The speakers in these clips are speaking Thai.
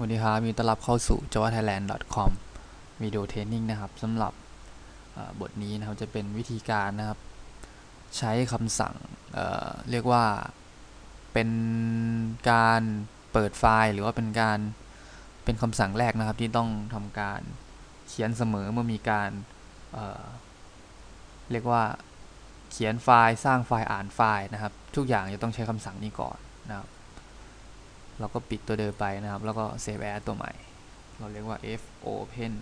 วันนี้ครับมีต้อนรับเข้าสู่ javathailand.com วิดีโอเทรนนิ่งนะครับสำหรับบทนี้นะครับจะเป็นวิธีการนะครับ ใช้คำสั่งเเรียกว่าเป็นการเปิดไฟล์ หรือว่าเป็นการเป็นคำสั่งแรกนะครับที่ต้องทำการเขียนเสมอเมื่อมีการเเรียกว่าเขียนไฟล์ สร้างไฟล์อ่านไฟล์นะครับ ทุกอย่างจะต้องใช้คำสั่งนี้ก่อนนะครับ เราก็ปิดตัวเดิมไปนะครับ แล้วก็ save as ตัวใหม่ เราเรียกว่า f open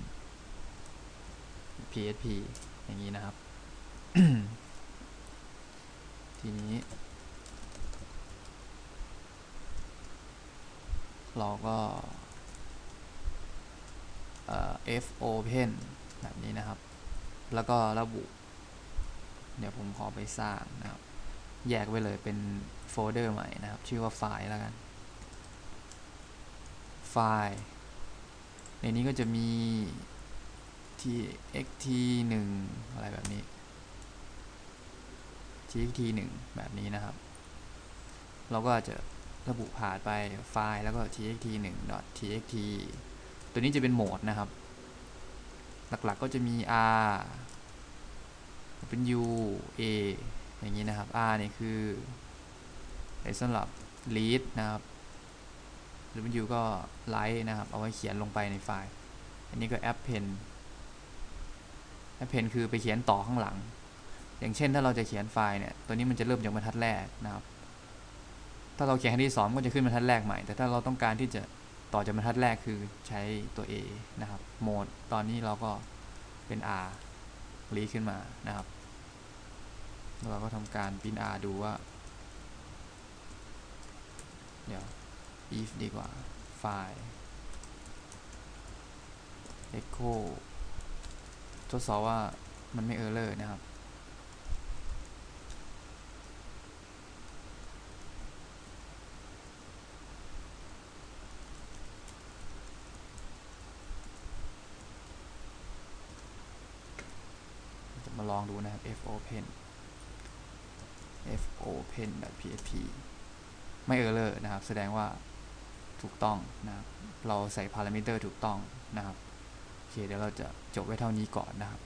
php อย่างนี้นะครับ ทีนี้ เราก็ f open แบบนี้นะครับ แล้วก็ระบุ เดี๋ยวผมขอไปสร้างนะครับ แยกไว้เลยเป็นโฟลเดอร์ใหม่นะครับ ชื่อว่าไฟล์แล้วกัน ฟล์ ในนี้ก็จะมี txt 1อะไรแบบนี้ txt 1แบบนี้นะครับ เราก็จะระบุผ่านไปไฟล์แล้วก็ txt 1 txt ตัวนี้จะเป็นโหมดนะครับ หลักๆก็จะมี r เป็น u a อย่างนี้นะครับ r เนี่ยคือไว้สำหรับ read นะครับ W ก็ Write นะครับ เอาไว้เขียนลงไปในไฟล์ อันนี้ก็ append append คือไปเขียนต่อข้างหลัง อย่างเช่นถ้าเราจะเขียนไฟล์เนี่ย ตัวนี้มันจะเริ่มจากบรรทัดแรกนะครับ ถ้าเราเขียนครั้งที่สองก็จะขึ้นบรรทัดแรกใหม่ แต่ถ้าเราต้องการที่จะต่อจากบรรทัดแรกคือใช้ตัว A นะครับ โหมด ตอนนี้เราก็เป็น R รีขึ้นมานะครับแล้วเราก็ทำการพิมพ์ R ดูว่า เดี๋ยว if ดีกว่า ไฟล์ echo ทดสอบว่ามันไม่ error นะครับ จะมาลองดูนะครับ f open f open php ไม่ error นะครับ แสดงว่า ถูกต้องนะครับเราใส่พารามิเตอร์ถูกต้องนะครับโอเคเดี๋ยวเราจะจบไว้เท่านี้ก่อนนะครับ